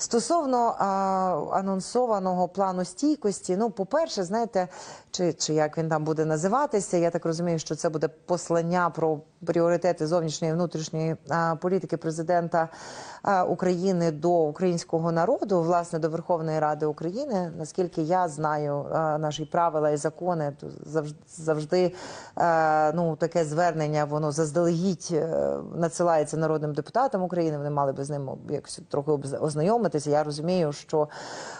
Стосовно а, анонсованого плану стійкості, ну, по-перше, знаєте, чи, чи як він там буде називатися, я так розумію, що це буде послання про пріоритети зовнішньої і внутрішньої а, політики президента а, України до українського народу, власне, до Верховної Ради України. Наскільки я знаю а, наші правила і закони, то завжди, завжди а, ну, таке звернення, воно заздалегідь е, надсилається народним депутатам України. Вони мали би з ним якось трохи обз- ознайомитися. Я розумію, що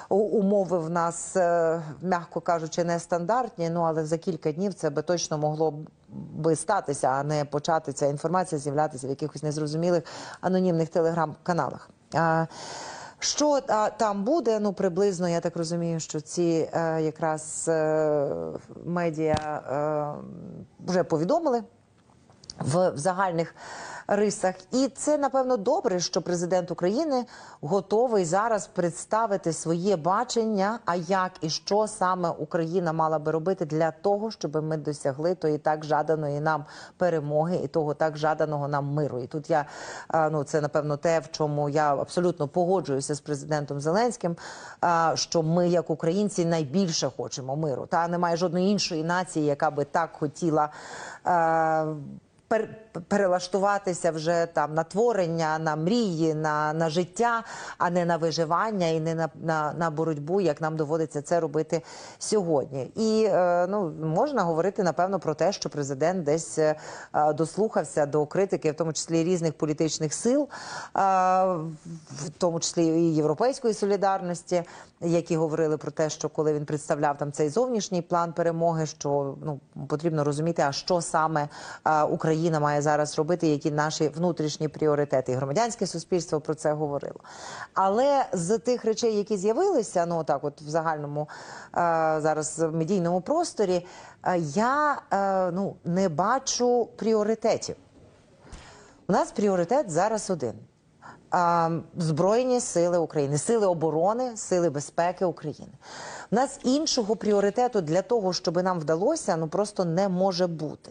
умови в нас, е, м'яко кажучи, нестандартні. Ну але за кілька днів це би точно могло би статися, а не почати ця інформація з'являтися в якихось незрозумілих анонімних телеграм-каналах. Що там буде? Ну приблизно я так розумію, що ці е, якраз е, медіа е, вже повідомили в, загальних рисах. І це напевно добре, що президент України готовий зараз представити своє бачення, а як і що саме Україна мала би робити для того, щоб ми досягли тої так жаданої нам перемоги і того так жаданого нам миру. І тут я ну це напевно те, в чому я абсолютно погоджуюся з президентом Зеленським. Що ми, як українці, найбільше хочемо миру. Та немає жодної іншої нації, яка би так хотіла. Перелаштуватися вже там на творення, на мрії, на, на життя, а не на виживання і не на, на, на боротьбу, як нам доводиться це робити сьогодні. І е, ну можна говорити напевно про те, що президент десь е, дослухався до критики, в тому числі різних політичних сил, е, в тому числі і європейської солідарності, які говорили про те, що коли він представляв там цей зовнішній план перемоги, що ну потрібно розуміти, а що саме е, Україна має зараз робити, які наші внутрішні пріоритети. І громадянське суспільство про це говорило. Але з тих речей, які з'явилися, ну так, от в загальному е, зараз медійному просторі, е, я е, ну не бачу пріоритетів. У нас пріоритет зараз один. Збройні сили України, сили оборони, сили безпеки України. У нас іншого пріоритету для того, щоб нам вдалося, ну просто не може бути.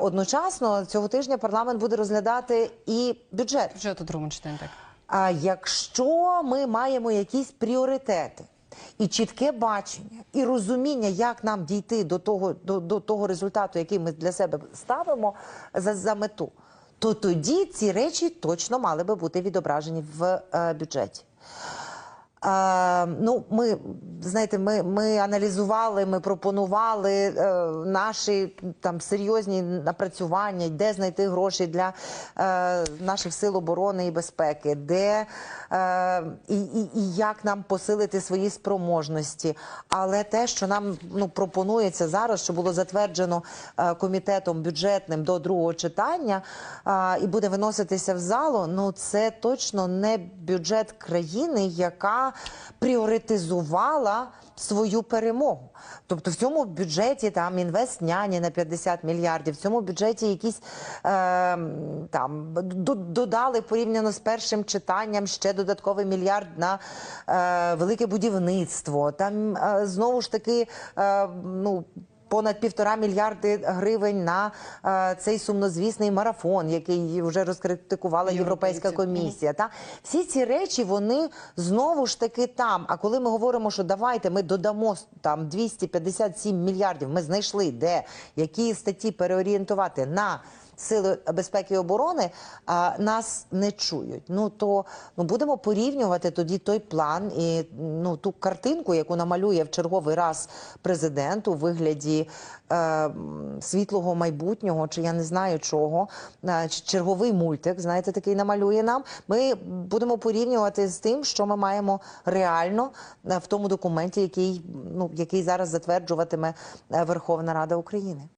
Одночасно цього тижня парламент буде розглядати і бюджет. Бюджет у другому читанні так. А якщо ми маємо якісь пріоритети і чітке бачення, і розуміння, як нам дійти до того, до, до того результату, який ми для себе ставимо за, за мету, то тоді ці речі точно мали би бути відображені в е, бюджеті. Ну, ми знаєте, ми, ми аналізували, ми пропонували е, наші там серйозні напрацювання, де знайти гроші для е, наших сил оборони і безпеки, де е, і, і, і як нам посилити свої спроможності. Але те, що нам ну пропонується зараз, що було затверджено е, комітетом бюджетним до другого читання е, і буде виноситися в залу, ну це точно не бюджет країни, яка пріоритизувала свою перемогу. Тобто в цьому бюджеті там інвестняні на 50 мільярдів, в цьому бюджеті якісь е, там додали порівняно з першим читанням ще додатковий мільярд на е, велике будівництво. Там е, знову ж таки е, ну. Понад півтора мільярди гривень на е, цей сумнозвісний марафон, який вже розкритикувала Європейська комісія. Та всі ці речі вони знову ж таки там. А коли ми говоримо, що давайте ми додамо там 257 мільярдів, ми знайшли де які статті переорієнтувати на сили безпеки і оборони, а нас не чують. Ну то ну будемо порівнювати тоді той план і ну ту картинку, яку намалює в черговий раз президент у вигляді е, світлого майбутнього, чи я не знаю чого, е, черговий мультик, знаєте, такий намалює нам. Ми будемо порівнювати з тим, що ми маємо реально е, в тому документі, який ну який зараз затверджуватиме е, Верховна Рада України.